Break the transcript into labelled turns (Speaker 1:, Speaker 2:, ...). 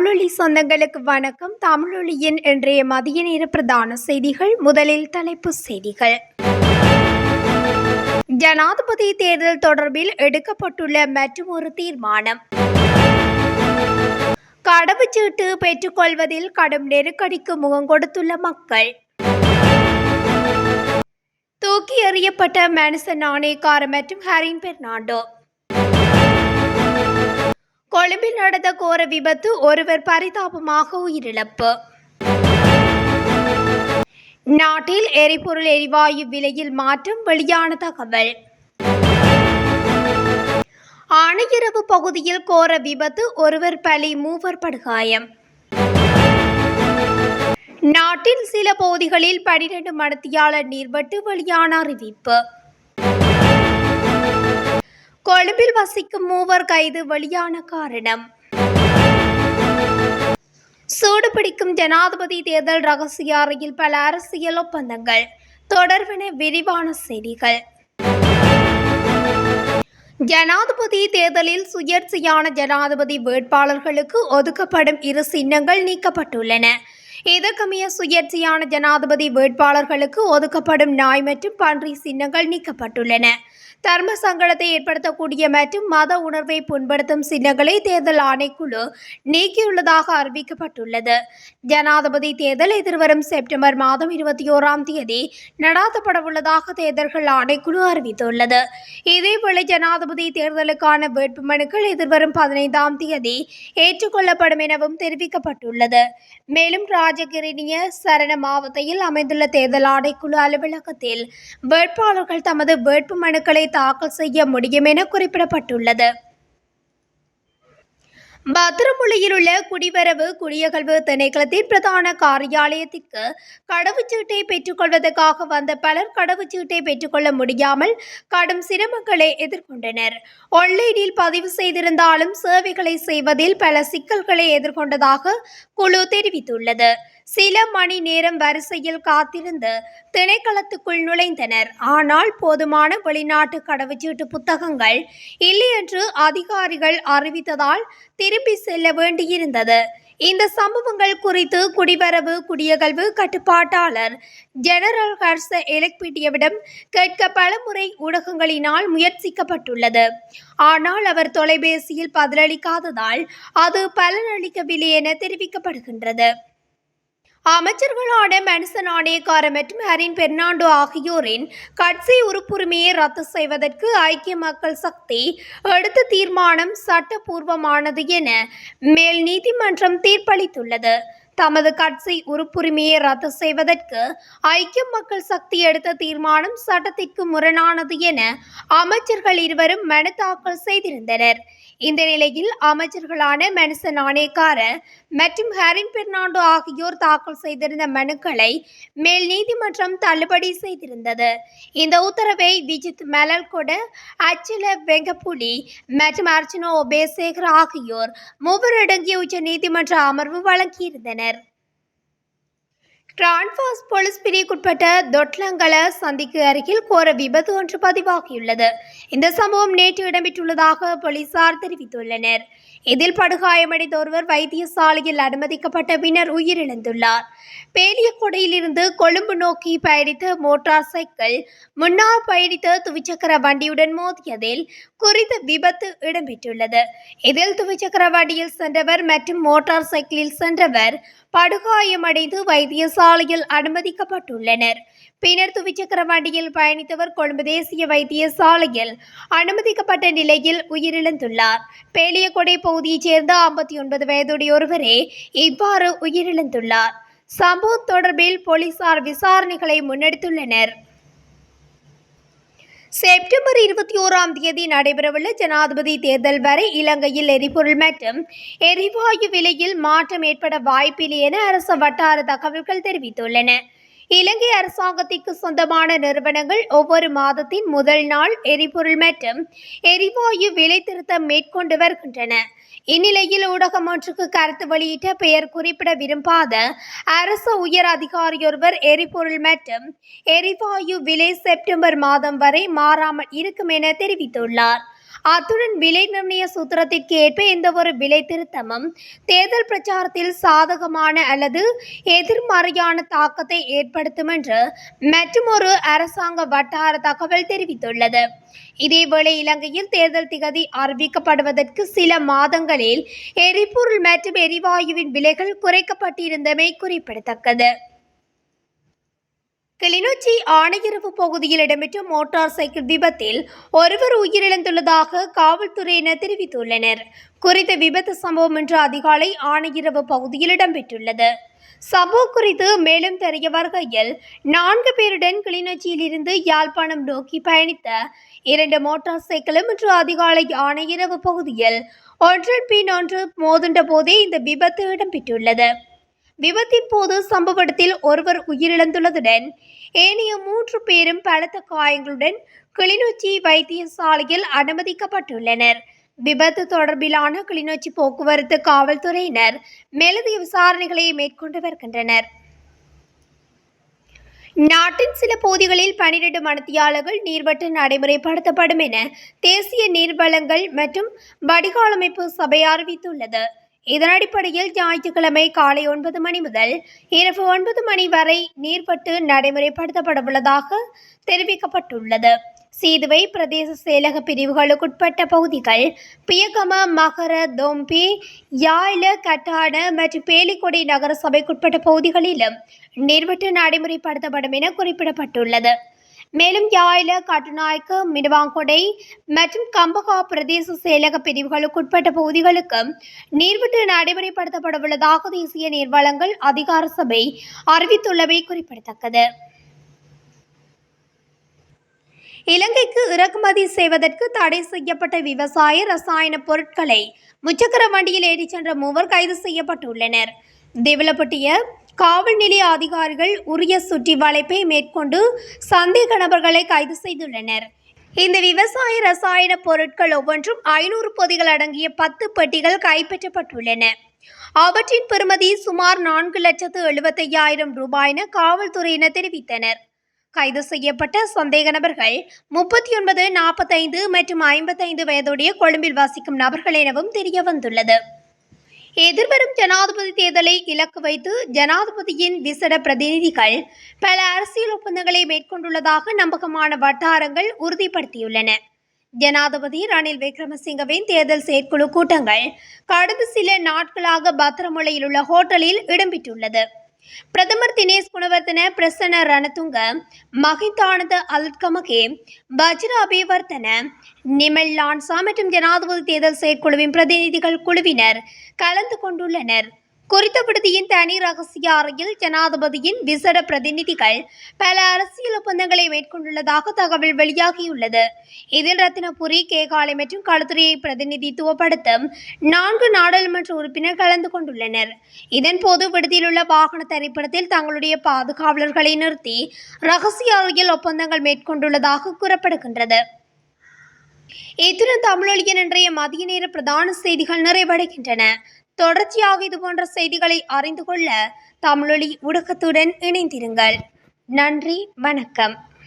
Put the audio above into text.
Speaker 1: தமிழொலி சொந்தங்களுக்கு வணக்கம். தமிழொலியின் இன்றைய மதிய நேர பிரதான செய்திகள் முதலில் தலைப்புச் செய்திகள். ஜனாதிபதி தேர்தல் தொடர்பில் எடுக்கப்பட்டுள்ள மற்றொரு தீர்மானம். கடவுச்சீட்டு பெற்றுக்கொள்வதில் கடும் நெருக்கடிக்கு முகம் கொடுத்துள்ள மக்கள். தூக்கி எறியப்பட்ட மனுசன் நாணயக்கார மற்றும் ஹரின் பெர்னாண்டோ. கொழும்பில் நடந்த கோர விபத்து ஒருவர் பரிதாபமாக உயிரிழப்பு. நாட்டில் எரிபொருள் எரிவாயு விலையில் மாற்றம் வெளியான தகவல். ஆணையரவு பகுதியில் கோர விபத்து ஒருவர் பலி மூவர் படுகாயம். நாட்டின் சில பகுதிகளில் பனிரெண்டு மடத்தியாளர் நீர்வெட்டு வெளியான அறிவிப்பு. கொழும்பில் வசிக்கும் மூவர் கைது வெளியான காரணம். சூடுபிடிக்கும் ஜனாதிபதி தேர்தல் ரகசிய அறையில் பல அரசியல் ஒப்பந்தங்கள் தொடர்பென விரிவான செய்திகள். ஜனாதிபதி தேர்தலில் சுயேட்சையான ஜனாதிபதி வேட்பாளர்களுக்கு ஒதுக்கப்படும் இரு சின்னங்கள் நீக்கப்பட்டுள்ளன. இதற்கமைய சுயேட்சையான ஜனாதிபதி வேட்பாளர்களுக்கு ஒதுக்கப்படும் நாய் மற்றும் பன்றி சின்னங்கள் நீக்கப்பட்டுள்ளன. தர்ம சங்கடத்தை ஏற்படுத்தக்கூடிய மற்றும் மத உணர்வை புண்படுத்தும் சின்னங்களை தேர்தல் ஆணைக்குழு நீக்கியுள்ளதாக அறிவிக்கப்பட்டுள்ளது. ஜனாதிபதி தேர்தல் எதிர்வரும் செப்டம்பர் மாதம் இருபத்தி ஓராம் தேதி நடாத்தப்படவுள்ளதாக தேர்தல்கள் ஆணைக்குழு அறிவித்துள்ளது. இதேவேளை ஜனாதிபதி தேர்தலுக்கான வேட்புமனுக்கள் எதிர்வரும் பதினைந்தாம் தேதி ஏற்றுக்கொள்ளப்படும் எனவும் தெரிவிக்கப்பட்டுள்ளது. மேலும் ராஜகிரணிய சரண மாவட்டத்தில் அமைந்துள்ள தேர்தல் ஆணைக்குழு அலுவலகத்தில் வேட்பாளர்கள் தமது வேட்புமனுக்களை தாக்கல் செய்ய முடியும் என குறிப்பிடப்பட்டுள்ளது. பத்திரமுள்ளியில் உள்ள குடிவரவு குடியகழ்வு திணைக்களத்தின் பிரதான காரியாலயத்திற்கு கடவுச்சீட்டை பெற்றுக்கொள்வதற்காக வந்த பலர் கடவுச்சீட்டை பெற்றுக்கொள்ள முடியாமல் கடும் சிரமங்களை எதிர்கொண்டனர். ஆன்லைனில் பதிவு செய்திருந்தாலும் சேவைகளை செய்வதில் பல சிக்கல்களை எதிர்கொண்டதாக குழு தெரிவித்துள்ளது. சில மணி நேரம் வரிசையில் காத்திருந்து திணைக்களத்துக்குள் நுழைந்தனர். ஆனால் போதுமான வெளிநாட்டு கடவுச்சீட்டு புத்தகங்கள் இல்லை என்று அதிகாரிகள் அறிவித்ததால் திரும்பி செல்ல வேண்டியிருந்தது. இந்த சம்பவங்கள் குறித்து குடிவரவு குடியகல்வு கட்டுப்பாட்டாளர் ஜெனரல் ஹர்ஷ எலக்பீட்டியவிடம் கேட்க பலமுறை ஊடகங்களினால் முயற்சிக்கப்பட்டுள்ளது. ஆனால் அவர் தொலைபேசியில் பதிலளிக்காததால் அது பலனளிக்கவில்லை என தெரிவிக்கப்படுகின்றது. அமைச்சர்களான மனுச ஆணையக்கார மற்றும் ஹரின் பெர்னாண்டோ ஆகியோரின் கட்சி உறுப்புரிமையை ரத்து செய்வதற்கு ஐக்கிய மக்கள் சக்தி எடுத்த தீர்மானம் சட்டபூர்வமானது என மேல் நீதிமன்றம் தீர்ப்பளித்துள்ளது. தமது கட்சி உறுப்புரிமையை ரத்து செய்வதற்கு ஐக்கிய மக்கள் சக்தி எடுத்த தீர்மானம் சட்டத்திற்கு முரணானது என அமைச்சர்கள் இருவரும் மனு தாக்கல் செய்திருந்தனர். இந்த நிலையில் அமைச்சர்களான மனுச நாணயக்கார மற்றும் ஹரின் பெர்னாண்டோ ஆகியோர் தாக்கல் செய்திருந்த மனுக்களை மேல் நீதிமன்றம் தள்ளுபடி செய்திருந்தது. இந்த உத்தரவை விஜித் மலல்கொட அச்சில வெங்கப்புலி மற்றும் அர்ச்சனா ஒபேசேகர் ஆகியோர் மூவர் அடங்கிய உச்ச நீதிமன்ற அமர்வு வழங்கியிருந்தனர். டிரான்பாஸ் போலீஸ் பிரிவுக்குட்பட்ட தொட்லங்கல சந்திக்கு அருகில் கோர விபத்து ஒன்று பதிவாகியுள்ளது. இந்த சம்பவம் நேற்று இடம்பெற்றுள்ளதாக போலீசார் தெரிவித்துள்ளனர். இதில் படுகாயமடைந்த ஒருவர் வைத்தியசாலையில் அனுமதிக்கப்பட்ட பின்னர் உயிரிழந்துள்ளார். பேலியக்கொடையிலிருந்து கொழும்பு நோக்கி பயணித்த மோட்டார் சைக்கிள் முன்னால் பயணித்த துவிச்சக்கர வண்டியுடன் மோதியதில் குறித்த விபத்து இடம்பெற்றுள்ளது. இதில் துவிச்சக்கர வண்டியில் சென்றவர் மற்றும் மோட்டார் சைக்கிளில் சென்றவர் படுகாயமடைந்து வைத்தியசாலையில் அனுமதிக்கப்பட்டுள்ளனர். பின்னர் துவிச்சக்கர வண்டியில் பயணித்தவர் கொழும்பு தேசிய வைத்தியசாலையில் அனுமதிக்கப்பட்ட நிலையில் உயிரிழந்துள்ளார். பேலியகொடை பகுதியைச் சேர்ந்த ஐம்பத்தி ஒன்பது வயதுடைய ஒருவரே இவ்வாறு உயிரிழந்துள்ளார். சம்பவம் தொடர்பில் போலீசார் விசாரணைகளை முன்னெடுத்துள்ளனர். செப்டம்பர் இருபத்தி ஓராம் தேதி நடைபெறவுள்ள ஜனாதிபதி தேர்தல் வரை இலங்கையில் எரிபொருள் மற்றும் எரிவாயு விலையில் மாற்றம் ஏற்பட வாய்ப்பில்லை என அரசு வட்டார தகவல்கள் தெரிவித்துள்ளன. இலங்கை அரசாங்கத்திற்கு சொந்தமான நிறுவனங்கள் ஒவ்வொரு மாதத்தின் முதல் நாள் எரிபொருள் மற்றும் எரிவாயு விலை திருத்தம் மேற்கொண்டு வருகின்றன. இந்நிலையில் ஊடகம் ஒன்றுக்கு கருத்து வெளியிட்ட பெயர் குறிப்பிட விரும்பாத அரசு உயர் அதிகாரியொருவர் எரிபொருள் மற்றும் எரிவாயு விலை செப்டம்பர் மாதம் வரை மாறாமல் இருக்கும் என தெரிவித்துள்ளார். அத்துடன் விலை நிர்ணய சூத்திரத்திற்கு ஏற்ப எந்தவொரு விலை திருத்தமும் தேர்தல் பிரச்சாரத்தில் சாதகமான அல்லது எதிர்மறையான தாக்கத்தை ஏற்படுத்தும் என்று மற்றுமொரு அரசாங்க வட்டார தகவல் தெரிவித்துள்ளது. இதேவேளை இலங்கையில் தேர்தல் திகதி அறிவிக்கப்படுவதற்கு சில மாதங்களில் எரிபொருள் மற்றும் எரிவாயுவின் விலைகள் குறைக்கப்பட்டிருந்தமை குறிப்பிடத்தக்கது. கிளிநொச்சி ஆணையரவு பகுதியில் இடம்பெற்ற மோட்டார் சைக்கிள் விபத்தில் ஒருவர் உயிரிழந்துள்ளதாக காவல்துறையினர் தெரிவித்துள்ளனர். குறித்த விபத்து சம்பவம் இன்று அதிகாலை ஆணையரவு பகுதியில் இடம்பெற்றுள்ளது. சம்பவம் குறித்து மேலும் தெரிய வருகையில் நான்கு பேருடன் கிளிநொச்சியில் இருந்து யாழ்ப்பாணம் நோக்கி பயணித்த இரண்டு மோட்டார் சைக்கிளும் இன்று அதிகாலை ஆணையரவு பகுதியில் ஒன்றன் பின் ஒன்று மோதுண்ட போதே இந்த விபத்து இடம்பெற்றுள்ளது. விபத்தின் போது சம்பவ இடத்தில் ஒருவர் உயிரிழந்துள்ளதுடன் ஏனைய மூன்று பேரும் பலத்த காயங்களுடன் கிளிநொச்சி வைத்தியசாலையில் அனுமதிக்கப்பட்டுள்ளனர். விபத்து தொடர்பிலான கிளிநொச்சி போக்குவரத்து காவல்துறையினர் மேலதிக விசாரணைகளை மேற்கொண்டு வருகின்றனர். நாட்டின் சில பகுதிகளில் பனிரெண்டு மணத்தியாளர்கள் நீர்வட்டு நடைமுறைப்படுத்தப்படும் என தேசிய நீர்வளங்கள் மற்றும் வடிகாலமைப்பு சபை அறிவித்துள்ளது. இதன் அடிப்படையில் ஞாயிற்றுக்கிழமை காலை ஒன்பது மணி முதல் இரவு ஒன்பது மணி வரை நீர்வட்டு நடைமுறைப்படுத்தப்பட உள்ளதாக தெரிவிக்கப்பட்டுள்ளது. சீதுவை பிரதேச செயலக பிரிவுகளுக்குட்பட்ட பகுதிகள் பியகம மகர தோம்பி யாழ கட்டான மற்றும் பேலிக்கொடி நகர சபைக்குட்பட்ட பகுதிகளிலும் நீர்வட்டு நடைமுறைப்படுத்தப்படும் என குறிப்பிடப்பட்டுள்ளது. மேலும் யாயில கட்டுநாயக்கு மினுவாங்கொடை மற்றும் கம்பகா பிரதேச செயலக பிரிவுகளுக்குட்பட்ட பகுதிகளுக்கு நீர்விட்டு நடைமுறைப்படுத்தப்பட உள்ளதாக தேசிய நீர்வளங்கள் அதிகார சபை அறிவித்துள்ளவை குறிப்பிடத்தக்கது. இலங்கைக்கு இறக்குமதி செய்வதற்கு தடை செய்யப்பட்ட விவசாய ரசாயன பொருட்களை முச்சக்கர வண்டியில் ஏற்றிச் சென்ற மூவர் கைது செய்யப்பட்டுள்ளனர். திவலப்பட்டிய காவல் நிலைய அதிகாரிகள் உரிய சுற்றி வளைப்பை மேற்கொண்டு சந்தேக நபர்களை கைது செய்துள்ளனர். இந்த விவசாய ரசாயன பொருட்கள் ஒவ்வொன்றும் ஐநூறு பொதிகள் அடங்கிய பத்து பெட்டிகள் கைப்பற்றப்பட்டுள்ளன. அவற்றின் பெறுமதி சுமார் நான்கு லட்சத்து எழுபத்தையாயிரம் ரூபாய் என காவல்துறையினர் தெரிவித்தனர். கைது செய்யப்பட்ட சந்தேக நபர்கள் முப்பத்தி ஒன்பது நாற்பத்தைந்து மற்றும் ஐம்பத்தைந்து வயதுடைய கொழும்பில் வசிக்கும் நபர்கள் எனவும் தெரிய வந்துள்ளது எதிர்வரும் ஜனாதிபதி தேர்தலை இலக்கு வைத்து ஜனாதிபதியின் விசட பிரதிநிதிகள் பல அரசியல் ஒப்பந்தங்களை மேற்கொண்டுள்ளதாக நம்பகமான வட்டாரங்கள் உறுதிப்படுத்தியுள்ளன. ஜனாதிபதி ரணில் விக்ரமசிங்கவின் தேர்தல் செயற்குழு கூட்டங்கள் கடந்த சில நாட்களாக பத்திரமுலையில் உள்ள ஹோட்டலில் இடம்பெற்றுள்ளது. பிரதமர் தினேஷ் குணவர்த்தன பிரசன்ன ரணதுங்க மகிந்தானந்த அல்கமகே வஜ்ர அபிவர்த்தன நிமல் லான்சா மற்றும் ஜனாதிபதி தேர்தல் செயற்குழுவின் பிரதிநிதிகள் குழுவினர் கலந்து கொண்டுள்ளனர். குறித்த விடுதியின் தனி ரகசிய அறையில் ஜனாதிபதியின் விசேட பிரதிநிதிகள் பல அரசியல் ஒப்பந்தங்களை மேற்கொண்டுள்ளதாக தகவல் வெளியாகியுள்ளது. இதில் ரத்தினபுரி கேகாலை மற்றும் களுத்துறையை பிரதிநிதித்துவப்படுத்தும் நான்கு நாடாளுமன்ற உறுப்பினர் கலந்து கொண்டுள்ளனர். இதன்போது விடுதியில் உள்ள வாகன திரைப்படத்தில் தங்களுடைய பாதுகாவலர்களை நிறுத்தி ரகசிய அறையில் ஒப்பந்தங்கள் மேற்கொண்டுள்ளதாக கூறப்படுகின்றது. இத்துடன் தமிழொலியின் இன்றைய மதிய நேர பிரதான செய்திகள் நிறைவடைகின்றன. தொடர்ச்சியாக இது போன்ற செய்திகளை அறிந்து கொள்ள தமிழொலி ஊடகத்துடன் இணைந்திருங்கள். நன்றி வணக்கம்.